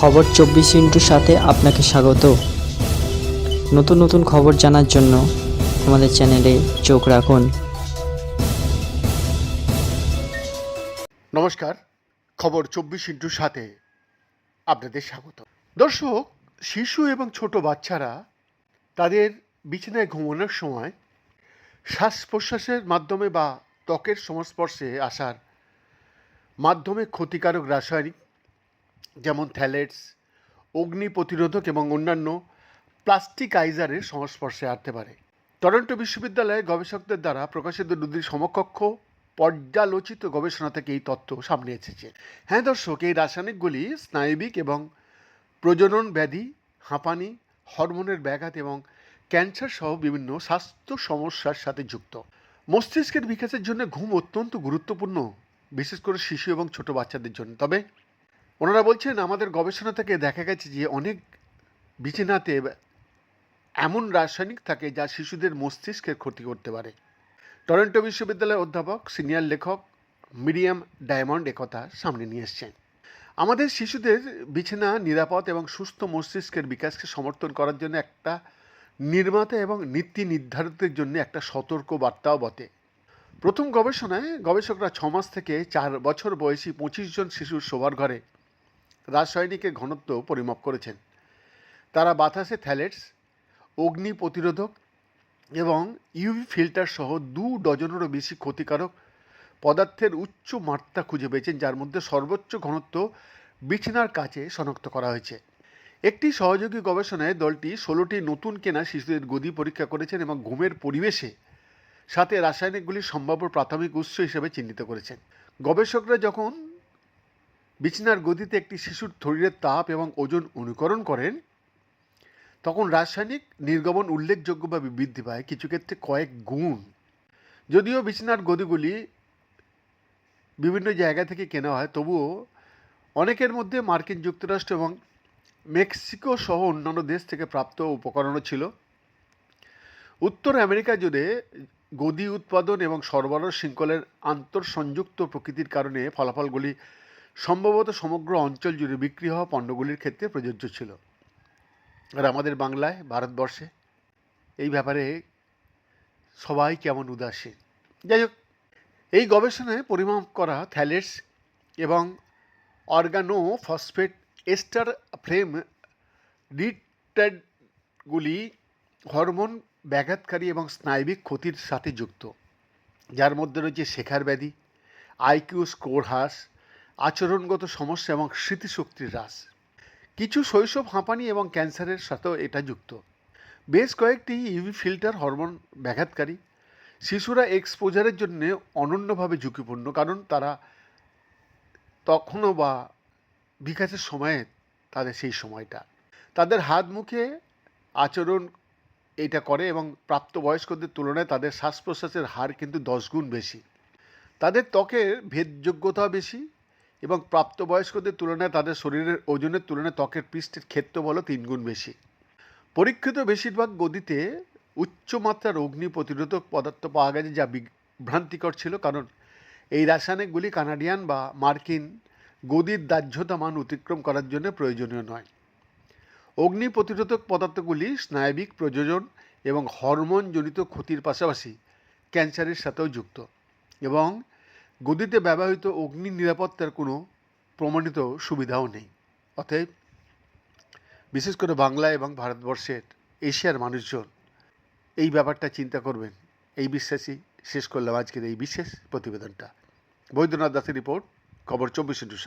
খবর চব্বিশ ইন্টুর সাথে আপনাকে স্বাগত। নতুন নতুন খবর জানার জন্য আমাদের চ্যানেলে চোখ রাখুন। নমস্কার, খবর চব্বিশ ইন্টুর সাথে আপনাদের স্বাগত। দর্শক, শিশু এবং ছোট বাচ্চারা তাদের বিছানায় ঘুমানোর সময় শ্বাস প্রশ্বাসের মাধ্যমে বা ত্বকের সংস্পর্শে আসার মাধ্যমে ক্ষতিকারক রাসায়নিক যেমন থ্যালেটস, অগ্নি প্রতিরোধক এবং অন্যান্য প্লাস্টিকাইজারের সংস্পর্শে আসতে পারে। টরন্টো বিশ্ববিদ্যালয়ের গবেষকদের দ্বারা প্রকাশিত দুটি সমকক্ষ পর্যালোচিত গবেষণা থেকে এই তত্ত্ব সামনে এসেছে। হ্যাঁ দর্শক, এই রাসায়নিকগুলি স্নায়বিক এবং প্রজনন ব্যাধি হাঁপানি, হরমোনের ব্যাঘাত এবং ক্যান্সার সহ বিভিন্ন স্বাস্থ্য সমস্যার সাথে যুক্ত। মস্তিষ্কের বিকাশের জন্য ঘুম অত্যন্ত গুরুত্বপূর্ণ, বিশেষ করে শিশু এবং ছোট বাচ্চাদের জন্য। তবে ওনারা বলছেন, আমাদের গবেষণা থেকে দেখা গেছে যে অনেক বিছানাতে এমন রাসায়নিক থাকে যা শিশুদের মস্তিষ্কের ক্ষতি করতে পারে। টরন্টো বিশ্ববিদ্যালয়ের অধ্যাপক, সিনিয়র লেখক মিডিয়াম ডায়মন্ড একথা সামনে নিয়ে এসছেন। আমাদের শিশুদের বিছানা নিরাপদ এবং সুস্থ মস্তিষ্কের বিকাশকে সমর্থন করার জন্য একটা নির্মাতা এবং নীতি নির্ধারকদের জন্য একটা সতর্ক বার্তাও বটে। প্রথম গবেষণায় গবেষকরা ছ মাস থেকে চার বছর বয়সী পঁচিশ জন শিশুর শোবার ঘরে রাসায়নিকের ঘনত্ব পরিমাপ করেছেন। তারা বাতাসে থ্যালেটস অগ্নি প্রতিরোধক এবং ইউভি ফিল্টার সহ দু ডজনেরও বেশি ক্ষতিকারক পদার্থের উচ্চ মাত্রা খুঁজে পেয়েছেন, যার মধ্যে সর্বোচ্চ ঘনত্ব বিছানার কাছে শনাক্ত করা হয়েছে। একটি সহযোগী গবেষণায় দলটি ষোলোটি নতুন কেনা শিশুদের গদি পরীক্ষা করেছেন এবং ঘুমের পরিবেশে সাথে রাসায়নিকগুলির সম্ভাব্য প্রাথমিক উৎস হিসেবে চিহ্নিত করেছেন। গবেষকরা যখন বিছানার গদিতে একটি শিশুর শরীরের তাপ এবং ওজন অনুকরণ করেন, তখন রাসায়নিক নির্গমন উল্লেখযোগ্যভাবে বৃদ্ধি পায় কিছু ক্ষেত্রে কয়েক গুণ। যদিও বিছানার গদিগুলি বিভিন্ন জায়গা থেকে কেনা হয়, তবুও অনেকের মধ্যে মার্কিন যুক্তরাষ্ট্র এবং মেক্সিকো সহ অন্যান্য দেশ থেকে প্রাপ্ত উপকরণও ছিল। উত্তর আমেরিকা জুড়ে গদি উৎপাদন এবং সরবরাহ শৃঙ্খলের আন্তঃসংযুক্ত প্রকৃতির কারণে ফলাফলগুলি সম্ভবত সমগ্র অঞ্চল জুড়ে বিক্রি হওয়া পণ্যগুলির ক্ষেত্রে প্রযোজ্য ছিল। আর আমাদের বাংলায়, ভারতবর্ষে এই ব্যাপারে সবাই কেমন উদাসীন। যাই হোক, এই গবেষণায় পরিমাপ করা থ্যালেটস এবং অর্গানো ফসফেট এস্টার ফ্রেম রিটার্ডগুলি হরমোন ব্যাঘাতকারী এবং স্নায়বিক ক্ষতির সাথে যুক্ত। যার মধ্যে রয়েছে শেখার ব্যাধি, আইকিউ স্কোর হ্রাস আচরণগত সমস্যা এবং স্মৃতিশক্তির হ্রাস। কিছু শৈশব হাঁপানি এবং ক্যান্সারের সাথেও এটা যুক্ত। বেশ কয়েকটি ইউভি ফিল্টার হরমোন ব্যাঘাতকারী। শিশুরা এক্সপোজারের জন্য অনন্যভাবে ঝুঁকিপূর্ণ, কারণ তারা তখনও বা বিকাশের সময়ে তাদের সেই সময়টা। তাদের হাত মুখে আচরণ এটা করে এবং প্রাপ্তবয়স্কদের তুলনায় তাদের শ্বাস প্রশ্বাসের হার কিন্তু দশ গুণ বেশি। তাদের ত্বকের ভেদযোগ্যতা বেশি এবং প্রাপ্তবয়স্কদের তুলনায় তাদের শরীরের ওজনের তুলনায় ত্বকের পৃষ্ঠের ক্ষেত্রফলও তিন গুণ বেশি। পরীক্ষিত বেশিরভাগ গদিতে উচ্চমাত্রার অগ্নি প্রতিরোধক পদার্থ পাওয়া গেছে যা বিভ্রান্তিকর ছিল কারণ এই রাসায়নিকগুলি কানাডিয়ান বা মার্কিন গদির দাহ্যতা মান অতিক্রম করার জন্য প্রয়োজনীয় নয়। অগ্নি প্রতিরোধক পদার্থগুলি স্নায়বিক প্রযোজন এবং হরমোনজনিত ক্ষতির পাশাপাশি ক্যান্সারের সাথেও যুক্ত এবং গদিতে ব্যবহৃত অগ্নি নিরাপত্তার কোনো প্রমাণিত সুবিধাও নেই। অতএব বিশেষ করে বাংলা এবং ভারতবর্ষের এশিয়ার মানুষজন এই ব্যাপারটা চিন্তা করবেন। এই বিশ্বাসই শেষ করলাম আজকের এই বিশেষ প্রতিবেদনটা। বৈদ্যনাথ দাসের রিপোর্ট, খবর চব্বিশ ইন্টু